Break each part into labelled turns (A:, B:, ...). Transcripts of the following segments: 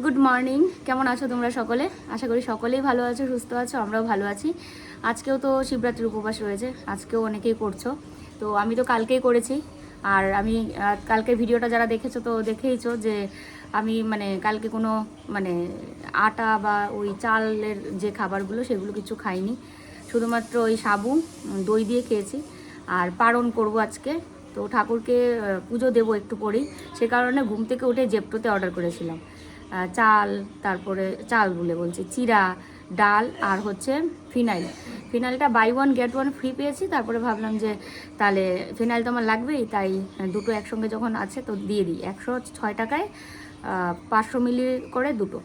A: Good morning কেমন আছো তোমরা সকলে? আশা করি সকলেই ভালো আছো, সুস্থ আছো, আমরাও ভালো আছি। আজকেও তো শিবরাত্রির উপবাস রয়েছে, আজকেও অনেকেই করছ। তো আমি তো কালকেই করেছি, আর আমি কালকে ভিডিওটা যারা দেখেছ তো দেখেইছো যে আমি মানে কালকে কোনো মানে আটা বা ওই চালের যে খাবারগুলো সেগুলো কিছু খাইনি। শুধুমাত্র ওই সাবু দই দিয়ে খেয়েছি, আর পারণ করব আজকে। তো ঠাকুরকে পুজো দেবো একটু পরেই সে কারণে ঘুম থেকে উঠে জেপটোতে অর্ডার করেছিলাম। চাল তারপরে চাল বলে বলছি চিরা ডাল আর হচ্ছে phenyl. ফিনাইলটা buy one get one free পেয়েছি তারপরে ভাবলাম যে তাহলে ফিনাইল তো আমার লাগবেই তাই দুটো একসঙ্গে যখন আছে তো দিয়ে দিই। একশো ছয় টাকায় পাঁচশো মিলি করে দুটো।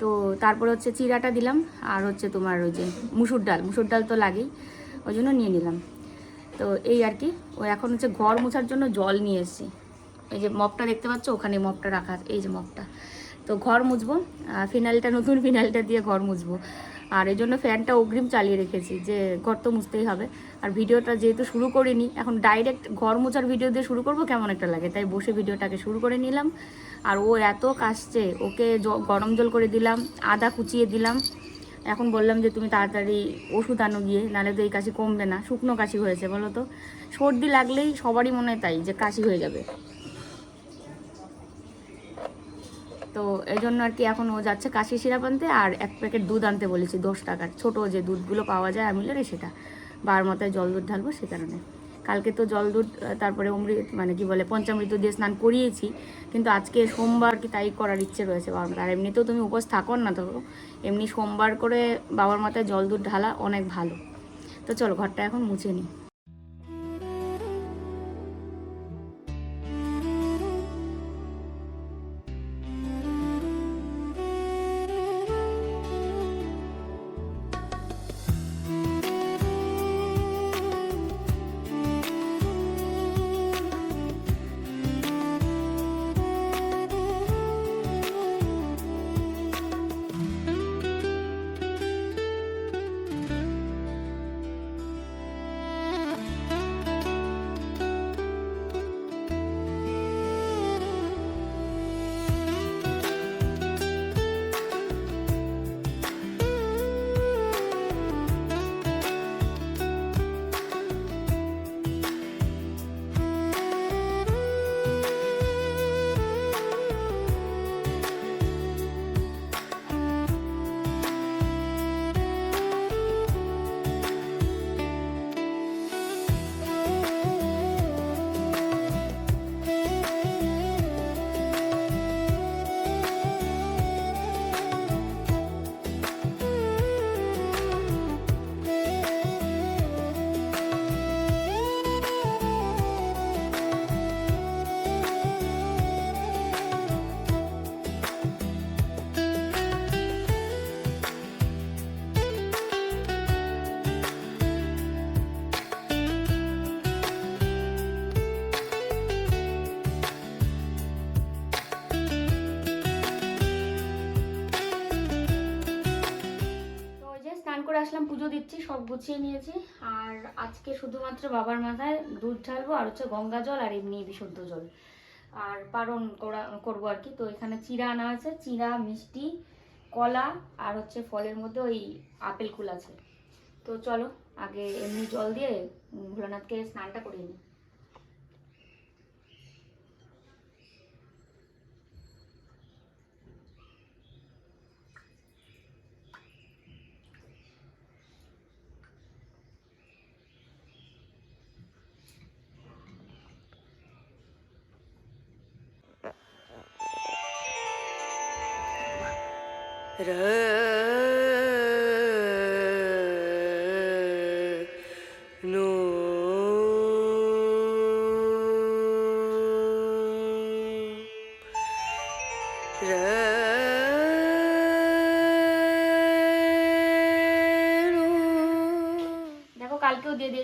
A: তো তারপরে হচ্ছে চিরাটা দিলাম আর হচ্ছে তোমার ওই যে মুসুর ডাল মুসুর ডাল তো লাগেই ওই জন্য নিয়ে নিলাম। তো এই আর কি ও এখন হচ্ছে ঘর মোছার জন্য জল নিয়ে এসেছি। এই যে মপটা দেখতে পাচ্ছ ওখানে মপটা রাখা আছে, এই যে মপটা তো ঘর মুছবো ফিনাইলটা, নতুন ফিনাইলটা দিয়ে ঘর মুছবো। আর এই জন্য ফ্যানটা অগ্রিম চালিয়ে রেখেছি, যে ঘর তো মুছতেই হবে। আর ভিডিওটা যেহেতু শুরু করিনি, এখন ডাইরেক্ট ঘর মোছার ভিডিও দিয়ে শুরু করব, কেমন একটা লাগে। তাই বসে ভিডিওটাকে শুরু করে নিলাম। আর ও এত কাশছে, ওকে গরম জল করে দিলাম, আদা কুচিয়ে দিলাম। এখন বললাম যে তুমি তাড়াতাড়ি ওষুধ আনো গিয়ে, নাহলে তো এই কাশি কমবে না। শুকনো কাশি হয়েছে, বলো তো? সর্দি লাগলেই সবারই মনে হয় তাই, যে কাশি হয়ে যাবে। তো এই জন্য আর কি এখন ও যাচ্ছে কাশি সিরাপ আনতে আর এক প্যাকেট দুধ আনতে বলেছি, দশ টাকার। ছোটো যে দুধগুলো পাওয়া যায় আমিলের সেটা। বার মাথায় জল দুধ ঢালবো সে কারণে। কালকে তো জল দুধ তারপরে অমৃত মানে কি বলে, পঞ্চামৃত দিয়ে স্নান করিয়েছি, কিন্তু আজকে সোমবার কি তাই করার ইচ্ছে রয়েছে বাবার মাথায়। আর এমনিতেও তুমি উপোস থাকো না তো, এমনি সোমবার করে বাবার মাথায় জল দুধ ঢালা অনেক ভালো। তো চলো ঘরটা এখন মুছে নিই। দিচ্ছি, সব গুছিয়ে নিয়েছি। আর আজকে শুধুমাত্র বাবার মাথায় দুধ ঢালবো, আর হচ্ছে গঙ্গা জল আর এমনি বিশুদ্ধ জল। আর পারণ করা, করব আর কি। তো এখানে চিরা আনা আছে চিরা মিষ্টি, কলা, আর হচ্ছে ফলের মধ্যে ওই আপেল কুল আছে। তো চলো, আগে এমনি জল দিয়ে ভোলানাথকে স্নানটা করিয়ে নিই।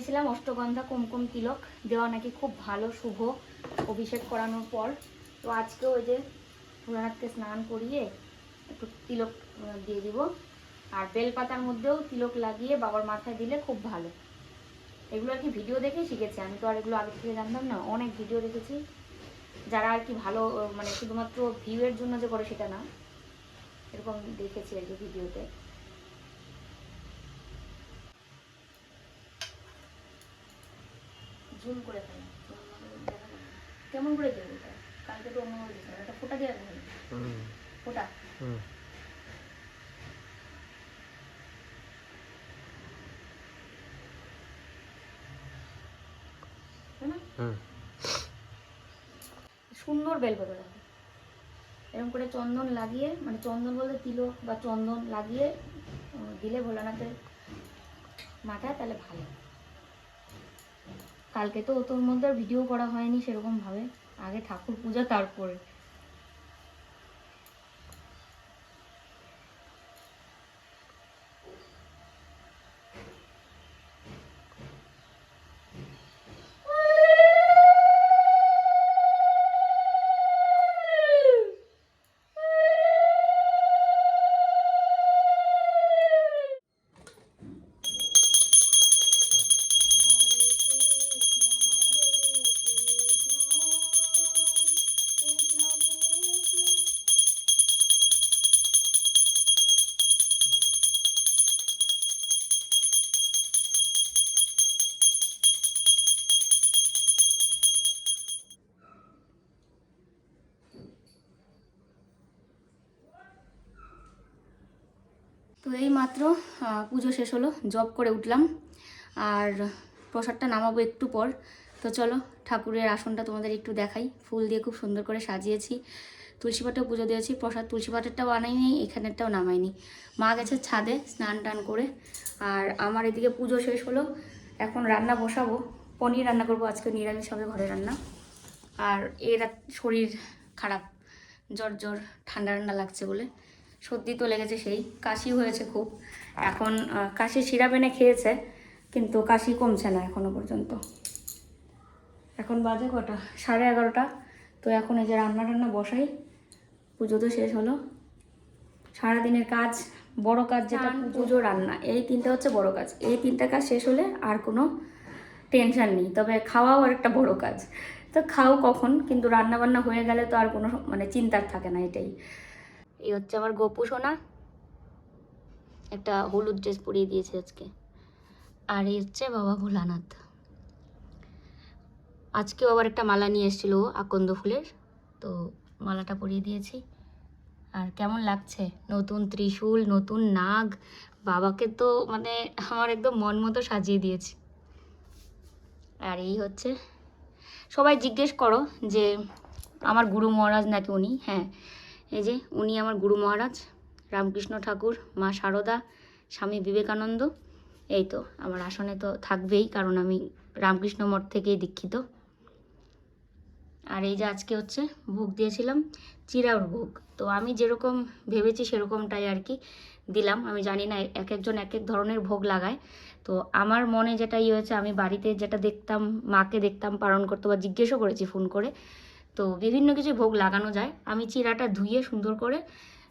A: দিয়েছিলাম অষ্টগন্ধা কুমকুম তিলক। দেওয়া নাকি খুব ভালো, শুভ অভিষেক করানোর পর। তো আজকেও ওই যে ভোলানাথকে স্নান করিয়ে একটু তিলক দিয়ে দিব। আর বেলপাতার মধ্যেও তিলক লাগিয়ে বাবার মাথায় দিলে খুব ভালো। এগুলো আর কি ভিডিও দেখেই শিখেছি। আমি তো আর এগুলো আগে থেকে জানতাম না, অনেক ভিডিও দেখেছি। যারা আর কি ভালো মানে শুধুমাত্র ভিউয়ের জন্য যে করে সেটা না। এরকম দেখেছি আর কি ভিডিওতে। জুম করে ফেলা। কেমন করে দেবো কালকে তো অন্য একটা ফোটা দেওয়া যাবে ফোটা। সুন্দর বেল পাতা হবে এরকম করে চন্দন লাগিয়ে মানে চন্দন বলতে তিলক বা চন্দন লাগিয়ে দিলে ভোলানাথের মাথায় তাহলে ভালো। কালকে তো তোর মধ্যে আর ভিডিও করা হয়নি সেরকমভাবে। আগে ঠাকুর পূজা তারপরে। তো এই মাত্র পুজো শেষ হলো, জব করে উঠলাম। আর প্রসাদটা নামাবো একটু পর। তো চলো, ঠাকুরের আসনটা তোমাদের একটু দেখাই। ফুল দিয়ে খুব সুন্দর করে সাজিয়েছি। তুলসী পাটেও পুজো দিয়েছি, প্রসাদ তুলসী পাটেরটাও আনাইনি, এখানেরটাও নামাইনি। মা গেছে ছাদে স্নান টান করে। আর আমার এদিকে পুজো শেষ হলো। এখন রান্না বসাবো। পনির রান্না করব, আজকে নিরামিষ হবে ঘরে রান্না। আর এর শরীর খারাপ, জ্বর জ্বর, ঠান্ডা ঠান্ডা লাগছে বলে। সর্দি তো লেগেছে সেই কাশি হয়েছে খুব। এখন কাশি সিরাপ এনে খেয়েছে কিন্তু কাশি কমছে না এখনও পর্যন্ত। এখন বাজে কটা? সাড়ে এগারোটা। তো এখন এই যে রান্না টান্না বসাই পুজো তো শেষ হলো। সারাদিনের কাজ বড় কাজ যেটা পুজো রান্না। এই তিনটা হচ্ছে বড় কাজ। এই তিনটা কাজ শেষ হলে আর কোনো টেনশন নেই। তবে খাওয়াও আর একটা বড় কাজ। তো খাও কখন কিন্তু রান্না বান্না হয়ে গেলে তো আর কোনো মানে চিন্তার থাকে না এটাই। এই হচ্ছে আমার গোপু সোনা। একটা হলুদ ড্রেস পরিয়ে দিয়েছে আজকে। আর এই হচ্ছে বাবা ভোলানাথ। আজকেও আবার একটা মালা নিয়ে এসেছিল আকন্দ ফুলের। তো মালাটা পরিয়ে দিয়েছি। আর কেমন লাগছে? নতুন ত্রিশূল, নতুন নাগ। বাবাকে তো মানে আমার একদম মন মতো সাজিয়ে দিয়েছি। আর এই হচ্ছে, সবাই জিজ্ঞেস করো যে আমার গুরু মহারাজ নাকি উনি? হ্যাঁ। এই যে উনি আমার গুরু মহারাজ, রামকৃষ্ণ ঠাকুর, মা শারদা স্বামী বিবেকানন্দ। এই তো, আমার আসনে তো থাকবেই, কারণ আমি রামকৃষ্ণ মঠ থেকেই দীক্ষিত। আর এই যে আজকে হচ্ছে ভোগ দিয়েছিলাম চিরাউর ভোগ। তো আমি যেরকম ভেবেছি সেরকমটাই আর কি দিলাম। আমি জানি না, এক একজন এক এক ধরনের ভোগ লাগায়। তো আমার মনে যেটা ইয়ে হয়েছে, আমি বাড়িতে যেটা দেখতাম, মাকে দেখতাম, পালন করতে বা জিজ্ঞেসও করেছি ফোন করে। তো বিভিন্ন কিছু ভোগ লাগানো যায়। আমি চিরাটা ধুয়ে সুন্দর করে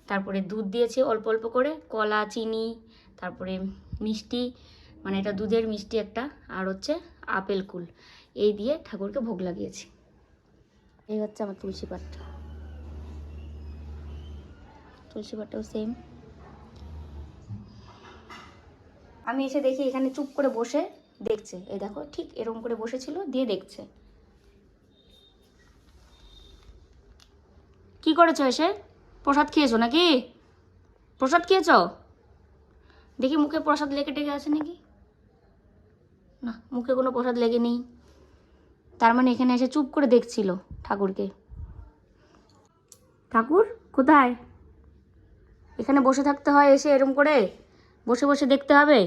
A: তারপরে দুধ দিয়েছি অল্প অল্প করে, কলা, চিনি, তারপরে মিষ্টি মানে এটা দুধের মিষ্টি একটা, আর হচ্ছে আপেল কুল। এই দিয়ে ঠাকুরকে ভোগ লাগিয়েছি। এই হচ্ছে আমার তুলসী পাট তুলসী পাটটাও সেম আমি এসে দেখি এখানে চুপ করে বসে দেখছে। এই দেখো ঠিক এরকম করে বসেছিল, দিয়ে দেখছে। করেছ এসে? প্রসাদ খেয়েছো নাকি? প্রসাদ খেয়েছো? দেখি মুখে প্রসাদ লেগে টেগে আছে নাকি? না, মুখে কোনো প্রসাদ লেগে নেই তার মানে এখানে এসে চুপ করে দেখছিল ঠাকুরকে। ঠাকুর, কোথায়? এখানে বসে থাকতে হয় এসে এরম করে? বসে বসে দেখতে হবে?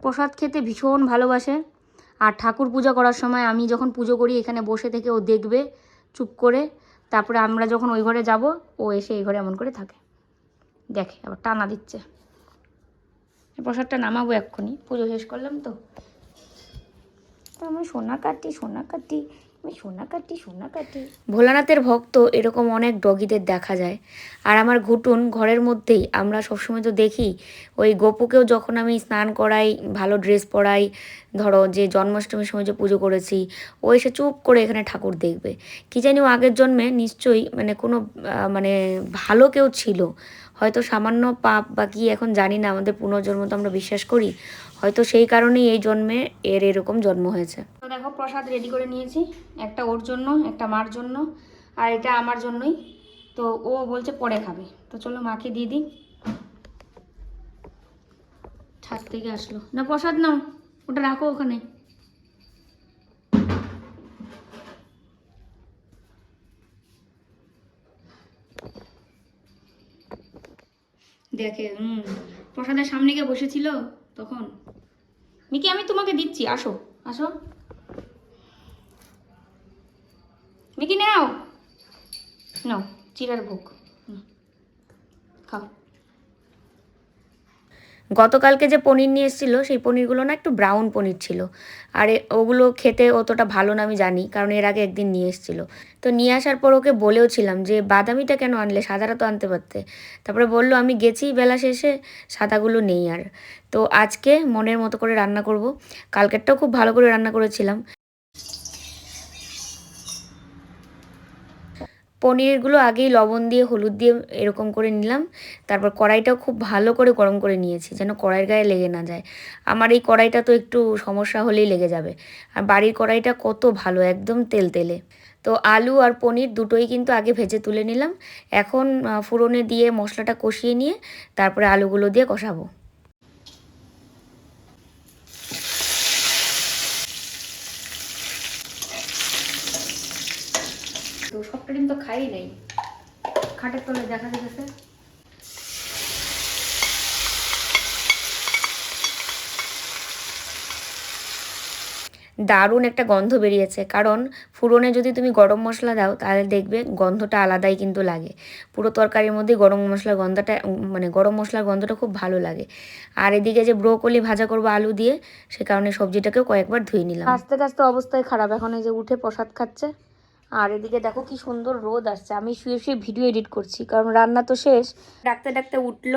A: প্রসাদ খেতে ভীষণ ভালোবাসে। আর ঠাকুর পূজা করার সময় আমি যখন পুজো করি, এখানে বসে থেকে ও দেখবে চুপ করে। তারপরে আমরা যখন ওই ঘরে যাব, ও এসে এই ঘরে এমন করে থাকে। দেখে, আবার টানা দিচ্ছে। প্রসাদটা নামাবো এক্ষুনি। পুজো শেষ করলাম তো আমি সোনা কাটি সোনা কাটি। ভোলানাথের ভক্ত এরকম অনেক ডগিদের দেখা যায়। আর আমার ঘুটুন ঘরের মধ্যেই আমরা সবসময় তো দেখি, ওই গোপুকেও যখন আমি স্নান করাই, ভালো ড্রেস পরাই, ধরো যে জন্মাষ্টমীর সময় যে পুজো করেছি, ও এসে চুপ করে এখানে ঠাকুর দেখবে। কি জানি ও আগের জন্মে নিশ্চয়ই মানে কোনো মানে ভালো কেউ ছিল। হয়তো সামান্য পাপ বা কি এখন জানি না, আমাদের পুনর্জন্ম তো আমরা বিশ্বাস করি। হয়তো সেই কারণেই এই জন্মে এর এরকম জন্ম হয়েছে। তো দেখো, প্রসাদ রেডি করে নিয়েছি। একটা ওর জন্য, একটা মার জন্য, আর এটা আমার জন্যই। তো ও বলছে পরে খাবে। তো চলো মাকে দিয়ে দিই। ছাদ থেকে আসলো। না, প্রসাদ নাও। ওটা রাখো ওখানে। দেখে, হুম। প্রসাদের সামনে গিয়ে বসেছিল তখন। মিকি আমি তোমাকে দিচ্ছি আসো আসো। মিকি নাও। নাও চিরার ভোগ। খাও। গতকালকে যে পনির নিয়ে এসেছিল, সেই পনিরগুলো না একটু ব্রাউন পনির ছিল। আর ওগুলো খেতে অতটা ভালো না, আমি জানি, কারণ এর আগে একদিন নিয়ে এসেছিল। তো নিয়ে আসার পর ওকে বলেও ছিলাম যে, বাদামিটা কেন আনলে? সাদাটা তো আনতে পারতে। তারপরে বলল, আমি গেছি বেলা শেষে, সাদাগুলো নেই আর। তো আজকে মনের মতো করে রান্না করব। কালকেরটাও খুব ভালো করে রান্না করেছিলাম। পনিরগুলো আগেই লবণ দিয়ে, হলুদ দিয়ে এরকম করে নিলাম। তারপর কড়াইটাও খুব ভালো করে গরম করে নিয়েছি যেন কড়াইয়ের গায়ে লেগে না যায়। আমার এই কড়াইটা তো একটু সমস্যা হলেই লেগে যাবে। আর বাড়ির কড়াইটা কত ভালো, একদম তেল তেলে। তো আলু আর পনির দুটোই কিন্তু আগে ভেজে তুলে নিলাম। এখন ফোড়নে দিয়ে মশলাটা কষিয়ে নিয়ে, তারপরে আলুগুলো দিয়ে কষাবো। সবটা দিন তো খাই নাই। খাটের তলে দেখা যেতেছে দারুণ একটা গন্ধ বেরিয়েছে কারণ ফুরনে যদি তুমি গরম মশলা দাও তাহলে দেখবে গন্ধটা আলাদাই কিন্তু লাগে। পুরো তরকারির মধ্যে গরম মশলার গন্ধটা মানে গরম মশলার গন্ধটা খুব ভালো লাগে। আর এদিকে যে ব্রোকলি ভাজা করব আলু দিয়ে সে কারণে সবজিটাকেও কয়েকবার ধুয়ে নিলাম। আস্তে আস্তে অবস্থায় খারাপ এখন এই যে উঠে প্রসাদ খাচ্ছে। আর এদিকে দেখো কি সুন্দর রোদ আসছে। আমি শুয়ে শুয়ে ভিডিও এডিট করছি কারণ রান্না তো শেষ। ডাকতে ডাকতে উঠল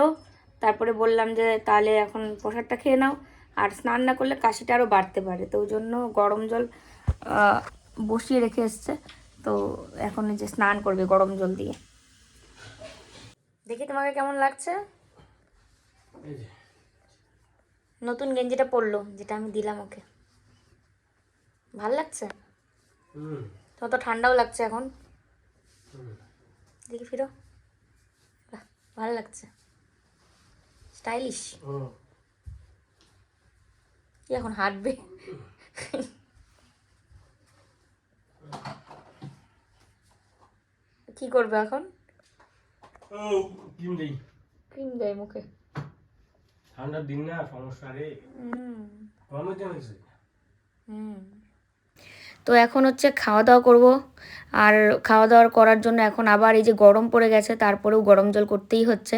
A: তারপরে বললাম যে তাহলে এখন প্রসাদটা খেয়ে নাও। আর স্নান না করলে কাশিটা আরও বাড়তে পারে তো ওই জন্য গরম জল বসিয়ে রেখে এসছে। তো এখন এই যে স্নান করবে গরম জল দিয়ে। দেখি তোমাকে কেমন লাগছে? নতুন গেঞ্জিটা পরলো যেটা আমি দিলাম ওকে। ভালো লাগছে? তোমার তো ঠান্ডাও লাগছে এখন। দেখি ফিরো। ভালো লাগছে। স্টাইলিশ কি এখন হাঁটবে। কি করবে এখন?
B: দেই।
A: ক্রিম মুখে।
B: ঠান্ডার দিন না সমস্যা রে।
A: হুম।
B: গরমের
A: হুম। তো এখন হচ্ছে খাওয়া দাওয়া করব। আর খাওয়া দাওয়ার করার জন্য এখন আবার এই যে গরম পড়ে গেছে, তারপরেও গরম জল করতেই হচ্ছে।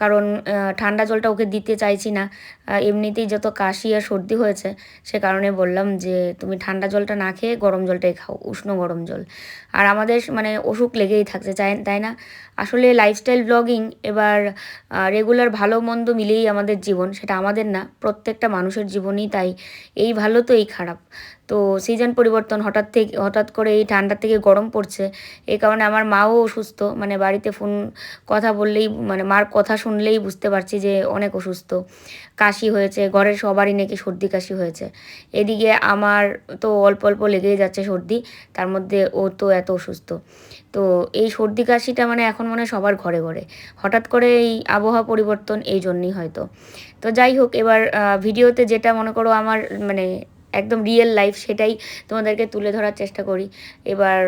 A: কারণ ঠান্ডা জলটা ওকে দিতে চাইছি না। এমনিতেই যত কাশি আর সর্দি হয়েছে, সে কারণে বললাম যে, তুমি ঠান্ডা জলটা না খেয়ে গরম জলটাই খাও, উষ্ণ গরম জল। আর আমাদের মানে অসুখ লেগেই থাকছে, চাই, তাই না? আসলে লাইফস্টাইল ব্লগিং এবার রেগুলার ভালো মন্দ মিলেই আমাদের জীবন, সেটা আমাদের না, প্রত্যেকটা মানুষের জীবনই তাই। এই ভালো তো এই খারাপ। তো সিজন পরিবর্তন হঠাৎ থেকে, হঠাৎ করে এই ঠান্ডা থেকে গরম পড়ছে এই কারণে আমার মাও অসুস্থ মানে বাড়িতে ফোন কথা বললেই মানে মার কথা শুনলেই বুঝতে পারছি যে অনেক অসুস্থ। কাশি হয়েছে, ঘরের সবারই নাকি সর্দি কাশি হয়েছে। এদিকে আমার তো অল্প অল্প লেগেই যাচ্ছে সর্দি, তার মধ্যে ও তো এত অসুস্থ। তো এই সর্দি কাশিটা মানে এখন মনে সবার ঘরে ঘরে। হঠাৎ করে এই আবহাওয়া পরিবর্তন এই জন্যই হয়তো। তো যাই হোক, এবার ভিডিওতে যেটা মনে করো আমার মানে একদম রিয়েল লাইফ সেটাই তোমাদেরকে তুলে ধরার চেষ্টা করি। এবার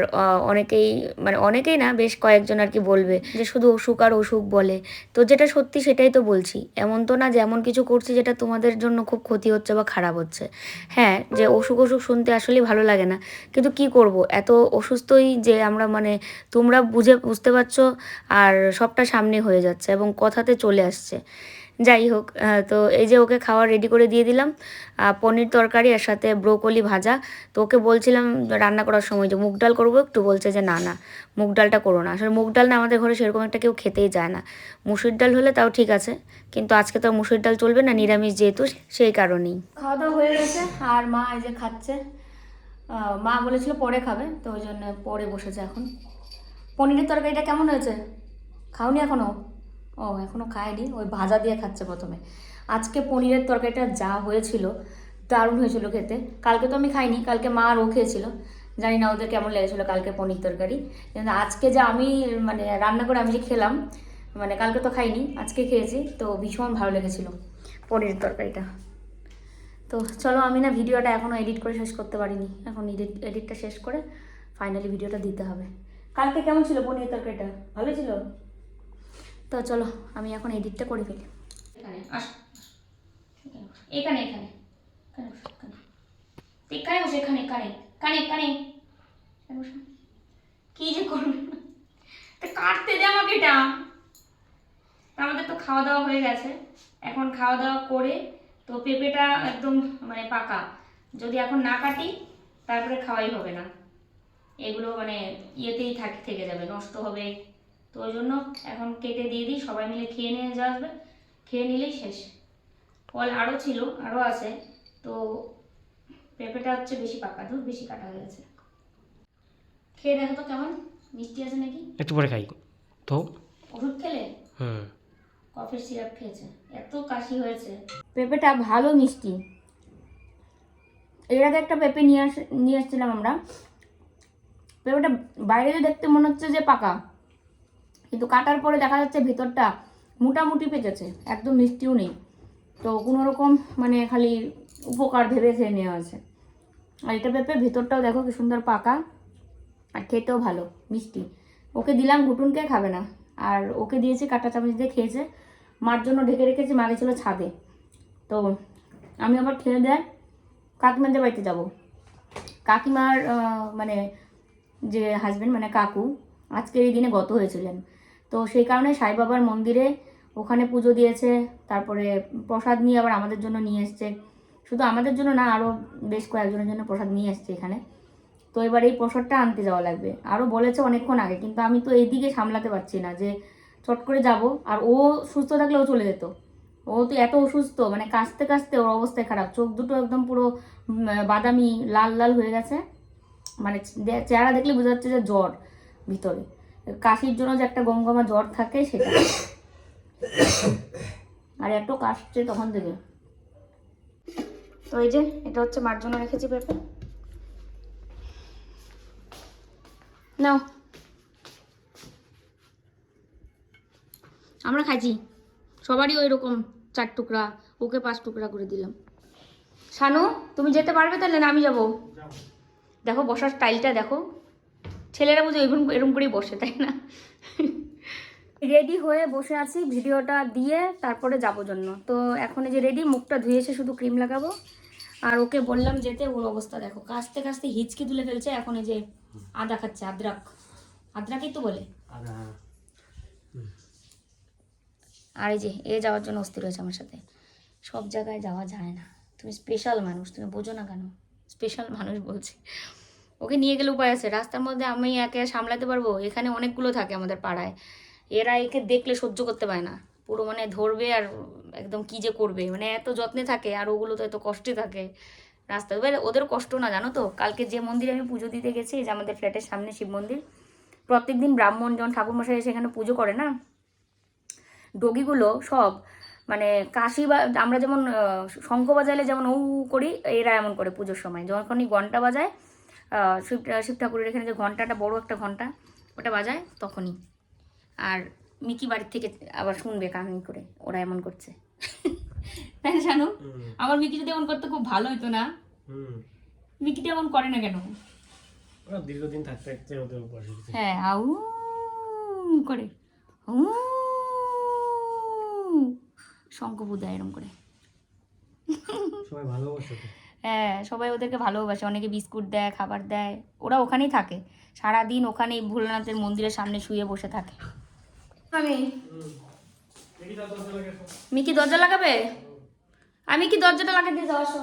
A: অনেকেই মানে অনেকেই না, বেশ কয়েকজন আর কি বলবে যে শুধু অসুখ আর অসুখ বলে। তো যেটা সত্যি সেটাই তো বলছি। এমন তো না যে এমন কিছু করছি যেটা তোমাদের জন্য খুব ক্ষতি হচ্ছে বা খারাপ হচ্ছে। হ্যাঁ যে অসুখ অসুখ শুনতে আসলেই ভালো লাগে না। কিন্তু কি করব? এত অসুস্থই যে আমরা মানে তোমরা বুঝে, বুঝতে পারছ, আর সবটা সামনে হয়ে যাচ্ছে এবং কথাতে চলে আসছে। যাই হোক তো এই যে ওকে খাওয়া রেডি করে দিয়ে দিলাম পনির তরকারি আর সাথে ব্রোকলি ভাজা। তো ওকে বলছিলাম রান্না করার সময় যে মুগ ডাল করব, একটু বলছে যে না না, মুগ ডালটা করো না। আসলে মুগ ডাল না আমাদের ঘরে সেরকম একটা কেউ খেতেই যায় না। মুসুর ডাল হলে তাও ঠিক আছে, কিন্তু আজকে তো মুসুর ডাল চলবে না, নিরামিষ যেহেতু সেই কারণেই। খাওয়া দাওয়া হয়ে গেছে, আর মা এই যে খাচ্ছে। মা বলেছিল পরে খাবে, তো ওই জন্য পরে বসেছে এখন। পনিরের তরকারিটা কেমন হয়েছে? খাওনি এখনও? ও, এখনও খায়নি? ওই ভাজা দিয়ে খাচ্ছে প্রথমে। আজকে পনিরের তরকারিটা যা হয়েছিল, দারুণ হয়েছিল খেতে। কালকে তো আমি খাইনি, কালকে মা আর ও খেয়েছিল। জানি না ওদের কেমন লেগেছিল কালকে পনির তরকারি। কিন্তু আজকে যে আমি মানে রান্না করে আমি যে খেলাম মানে কালকে তো খাইনি, আজকে খেয়েছি, তো ভীষণ ভালো লেগেছিল পনিরের তরকারিটা। তো চলো, আমি না ভিডিওটা এখনও এডিট করে শেষ করতে পারিনি। এখন এডিট, এডিটটা শেষ করে ফাইনালি ভিডিওটা দিতে হবে। কালকে কেমন ছিল পনির তরকারিটা? ভালো ছিল? তো চলো আমি এখন এডিটটা করে ফেলি। এখানে আস এখানে এখানে এখানে। বসো, এখানে। এখানে কানে কানে কি যে করবে? কাটতে দে আমাকে এটা। আমাদের তো খাওয়া দাওয়া হয়ে গেছে। এখন খাওয়া দাওয়া করে তো পেঁপেটা একদম মানে পাকা। যদি এখন না কাটি তারপরে খাওয়াই হবে না। এগুলো মানে ইয়েতেই থাকে থেকে যাবে নষ্ট হবে। তো ওই জন্য এখন কেটে দিয়ে দিই সবাই মিলে খেয়ে নিয়ে যা আসবে। খেয়ে নিলেই শেষ। ফল আরও ছিল আরও আছে। তো পেঁপেটা হচ্ছে বেশি পাকা দুধ বেশি কাটা হয়ে গেছে। খেয়ে দেখো তো কেমন? মিষ্টি আছে নাকি?
B: একটু পরে খাই। তো?
A: ওষুধ খেলে?
B: হুম।
A: কফের সিরাপ খেয়েছে। এত কাশি হয়েছে। পেঁপেটা ভালো মিষ্টি। এর আগে একটা পেঁপে নিয়ে আস নিয়ে আসছিলাম আমরা। পেঁপেটা বাইরে দেখতে মনে হচ্ছে যে পাকা। কিন্তু কাটার পরে দেখা যাচ্ছে ভেতরটা মোটামুটি পেকেছে একদম মিষ্টিও নেই। তো কোনো রকম মানে খালি উপকার ভেবে খেয়ে নেওয়া হয়েছে আর এটা পেঁপে ভেতরটাও দেখো কি সুন্দর পাকা আর খেতেও ভালো, মিষ্টি। ওকে দিলাম ঘুটুনকে খাবে না। আর ওকে দিয়েছি কাটা চামচ দিয়ে খেয়েছে। মার জন্য ঢেকে রেখেছি, মা গেছিল ছাদে। তো আমি আবার খেয়ে দেয় কাকিমাদের বাড়িতে যাব। কাকিমার মানে যে হাজবেন্ড মানে কাকু, আজকের এই দিনে গত হয়েছিলেন। তো সেই কারণে সাই বাবার মন্দিরে ওখানে পুজো দিয়েছে, তারপরে প্রসাদ নিয়ে আবার আমাদের জন্য নিয়ে এসছে। শুধু আমাদের জন্য না আরও বেশ কয়েকজনের জন্য প্রসাদ নিয়ে এসছে এখানে। তো এবার এই প্রসাদটা আনতে যাওয়া লাগবে। আরও বলেছে অনেকক্ষণ আগে, কিন্তু আমি তো এইদিকে সামলাতে পারছি না যে চট করে যাব, আর ও সুস্থ থাকলে ও চলে যেত। ও তো এত অসুস্থ মানে কাশতে কাশতে ওর অবস্থায় খারাপ। চোখ দুটো একদম পুরো বাদামি, লাল লাল হয়ে গেছে। মানে চেহারা দেখলে বোঝা যাচ্ছে যে জ্বর ভিতরে। কাশির জন্য যে একটা গমগমা জ্বর থাকে সেটা। আর এত কাশছে তখন থেকে তো এই যে এটা হচ্ছে মার জন্য রেখেছি পেঁপে। নাও। আমরা খাইছি। সবারই ওই রকম চার টুকরা ওকে পাঁচ টুকরা করে দিলাম। শানু তুমি যেতে পারবে তাহলে না আমি যাব? দেখো বসার স্টাইলটা দেখো। ছেলেরা বুঝে এরকম এরকম করেই বসে তাই না? রেডি হয়ে বসে আছি ভিডিওটা দিয়ে তারপরে যাব জন্য। তো এখন এই যে রেডি মুখটা ধুয়েছে শুধু ক্রিম লাগাবো। আর ওকে বললাম যেতে ওর অবস্থা দেখো। কাস্তে কাস্তে হিচকি তুলে ফেলছে এখন এই যে আদা খাচ্ছে আদ্রাক। আদ্রাকই তো বলে।
B: আদা
A: আর এই যে এ যাওয়ার জন্য অস্থির হয়েছে আমার সাথে। সব জায়গায় যাওয়া যায় না। তুমি স্পেশাল মানুষ তুমি বোঝো না কেন? স্পেশাল মানুষ বলছি। ওকে নিয়ে গেলে উপায় আছে। রাস্তার মধ্যে আমি একে সামলাতে পারব? এখানে অনেকগুলো থাকে আমাদের পাড়ায়। এরা একে দেখলে সহ্য করতে পারে না। পুরো মানে ধরবে আর একদম কি যে করবে? মানে এত যত্নে থাকে আর ওগুলো তো এত কষ্টে থাকে রাস্তা এবার ওদের কষ্ট না, জানো তো? কালকে যে মন্দিরে আমি পুজো দিতে গেছি যে আমাদের ফ্ল্যাটের সামনে শিব মন্দির, প্রত্যেকদিন ব্রাহ্মণ যখন ঠাকুরমশাই এসে এখানে পুজো করে না? ডগিগুলো সব মানে কাশি বা, আমরা যেমন শঙ্খ বাজাইলে যেমন উ করি, এরা এমন করে পুজোর সময়। যখনই ঘণ্টা বাজায় শিব শিব ঠাকুরের এখানে যে ঘন্টাটা বড় একটা ঘণ্টা ওটা বাজায় তখনই। আর মিকি বাড়ির থেকে আবার শুনবে কাহিনী করে ওরা এমন করছে। তাই জানো আমার মিকি যদি এমন করতে খুব ভালো হতো না। মিকিটা এমন করে না কেন?
B: দীর্ঘদিন থাকতে থাকতে ওদের উপর
A: হ্যাঁ আউ করে। উ শঙ্খ এরম করে।
B: সবাই ভালোবাসে
A: হ্যাঁ সবাই ওদেরকে ভালোবাসে। অনেকে বিস্কুট দেয় খাবার দেয়। ওরা ওখানেই থাকে। সারাদিন ওখানেই ভোলানাথের মন্দিরের সামনে শুয়ে বসে থাকে। আমি।
B: দাও দরজা
A: মিকি দরজা লাগাবে? আমি কি দরজাটা লাগিয়ে দিয়ে যাও আসো।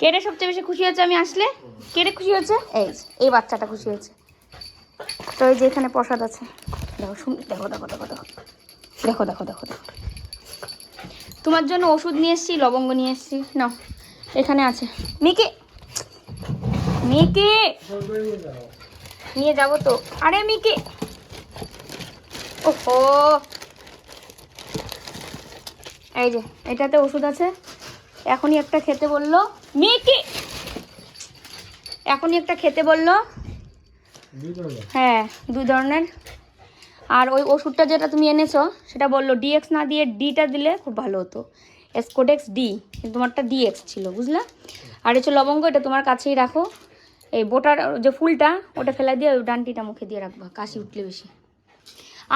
A: কেড়ে সবচেয়ে বেশি খুশি হয়েছে আমি আসলে? কেড়ে খুশি হয়েছে? এই এই বাচ্চাটা খুশি হয়েছে। তো এই যে এখানে প্রসাদ আছে। দেখো শুন দেখো দেখো দেখো দেখো। দেখো দেখো দেখো দেখো। তোমার জন্য ওষুধ নিয়ে এসেছি লবঙ্গ নিয়ে এসেছি। নাও এখানে আছে। মিকি! মিকি!
B: নিয়ে
A: যাব তো। আরে মিকি! ওহো! এই যে এটাতে ওষুধ আছে। এখনই একটা খেতে বলল মিকি! এখনই একটা খেতে বলল। হ্যাঁ দু ধরনের। আর ওই ওষুধটা যেটা তুমি এনেছো, সেটা বলল ডিএক্স না দিয়ে ডিটা দিলে খুব ভালো হতো। এসকোডেক্স ডি কিন্তু তোমারটা ডিএক্স ছিল, বুঝলা? আর হচ্ছে লবঙ্গ, এটা তোমার কাছেই রাখো। এই বোটার, যে ফুলটা, ওটা ফেলা দিয়ে ওই ডানটিটা মুখে দিয়ে রাখবা, কাশি উঠলে বেশি।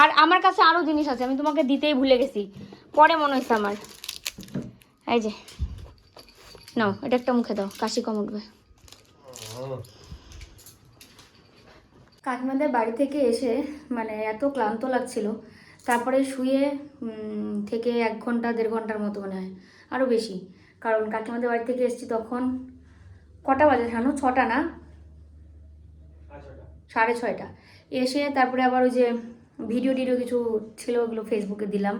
A: আর আমার কাছে আরও জিনিস আছে, আমি তোমাকে দিতেই ভুলে গেছি। পরে মনে হয়েছে আমার। এই যে, নাও, এটা একটা মুখে দাও, কাশি কম উঠবে। কাকিমাদের বাড়ি থেকে এসে মানে এত ক্লান্ত লাগছিল। তারপরে শুয়ে থেকে এক ঘণ্টা, দেড় ঘণ্টার মতো মনে হয় আরও বেশি। কারণ কাকিমাদের বাড়ি থেকে এসেছি তখন কটা বাজে শানু ছটা না? সাড়ে ছয়টা। এসে তারপরে আবার ওই যে ভিডিও টিডিও কিছু ছিল, ওগুলো ফেসবুকে দিলাম।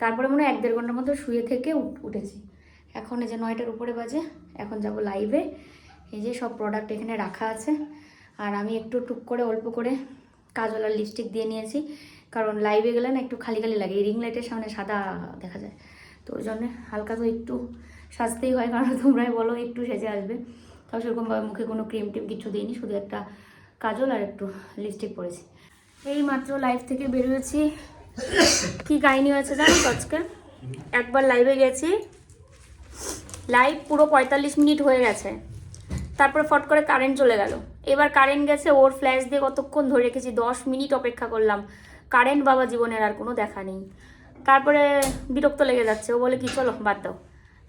A: তারপরে মনে হয় এক দেড় ঘণ্টার মতো শুয়ে থেকে উঠেছি। এখন এই যে নয়টার উপরে বাজে, এখন যাব লাইভে এই যে সব প্রোডাক্ট এখানে রাখা আছে। আর আমি একটু টুক করে অল্প করে কাজল আর লিপস্টিক দিয়ে নিয়েছি। কারণ লাইভে গেলে না একটু খালি খালি লাগে, এই রিং লাইটের সামনে সাদা দেখা যায়। তো ওই জন্যে হালকা তো একটু সাজতেই হয়, কারণ তোমরাই বলো একটু সেজে আসবে। তাও সেরকমভাবে মুখে কোনো ক্রিম টিম কিছু দিইনি, শুধু একটা কাজল আর একটু লিপস্টিক পরেছি। এই মাত্র লাইভ থেকে বেরিয়েছি। কি কাহিনী হয়েছে জানো আজকে? একবার লাইভে গেছি লাইভ পুরো পঁয়তাল্লিশ মিনিট হয়ে গেছে। তারপরে ফট করে কারেন্ট চলে গেল। এবার কারেন্ট গেছে, ওর ফ্ল্যাশ দিয়ে কতক্ষণ ধরে রেখেছি? দশ মিনিট অপেক্ষা করলাম। কারেন্ট বাবা জীবনের আর কোনো দেখা নেই। তারপরে বিরক্ত লেগে যাচ্ছে। ও বলে, কি, চলো, বাদ দাও।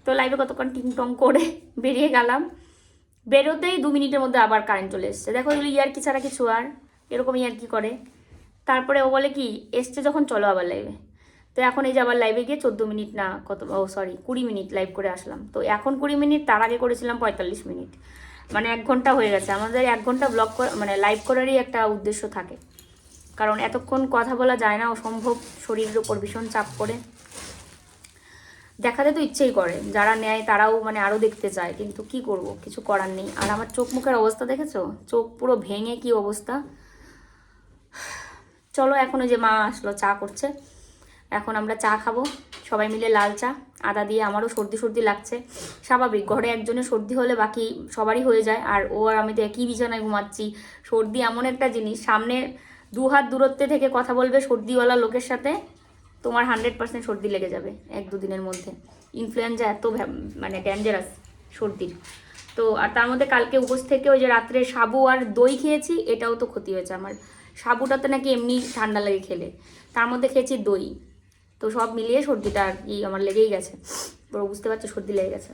A: তো লাইভে কতক্ষণ টিং টং করে বেরিয়ে গেলাম। বেরোতেই দু মিনিটের মধ্যে আবার কারেন্ট চলে এসছে। দেখো, এগুলো ইয়ার কি ছাড়া কিছু আর? এরকম ইয়ার কি করে? তারপরে ও বলে, কি, এসছে যখন, চলো আবার লাইভে তো এখন এই যে আবার লাইভে গিয়ে চোদ্দ মিনিট না, কত, ও সরি কুড়ি মিনিট লাইভ করে আসলাম। তো এখন কুড়ি মিনিট, তার আগে করেছিলাম পঁয়তাল্লিশ মিনিট। মানে এক ঘণ্টা হয়ে গেছে। আমাদের এক ঘণ্টা ব্লগ মানে লাইভ করারই একটা উদ্দেশ্য থাকে। কারণ এতক্ষণ কথা বলা যায় না, অসম্ভব শরীরের উপর ভীষণ চাপ পড়ে। দেখাতে তো ইচ্ছেই করে, যারা নেয় তারাও মানে আরও দেখতে চায়, কিন্তু কি করব, কিছু করার নেই। আর আমার চোখ মুখের অবস্থা দেখেছ? চোখ পুরো ভেঙে কি অবস্থা? চলো এখন যে মা আসলো, চা করছে। এখন আমরা চা খাব। সবাই মিলে লাল চা। আদা দিয়ে আমারও সর্দি সর্দি লাগছে। স্বাভাবিক, ঘরে একজনের সর্দি হলে বাকি সবারই হয়ে যায়। আর ও আর আমি তো একই বিছানায় ঘুমাচ্ছি। সর্দি এমন একটা জিনিস, সামনে দু হাত দূরত্বে থেকে কথা বলবে সর্দিওয়ালা লোকের সাথে, তোমার হান্ড্রেড পার্সেন্ট সর্দি লেগে যাবে এক দুদিনের মধ্যে। ইনফ্লুয়েঞ্জা এত মানে ডেঞ্জারাস সর্দির। তো, আর তার মধ্যে কালকে উপোস থেকে ওই যে রাত্রে সাবু আর দই খেয়েছি, এটাও তো ক্ষতি হয়েছে আমার। সাবুটাতে নাকি এমনি ঠান্ডা লাগে খেলে। তার মধ্যে খেয়েছি দই। তো সব মিলিয়ে সর্দিটা আর কি আমার লেগেই গেছে। বুঝতে পারছ সর্দি লেগে গেছে।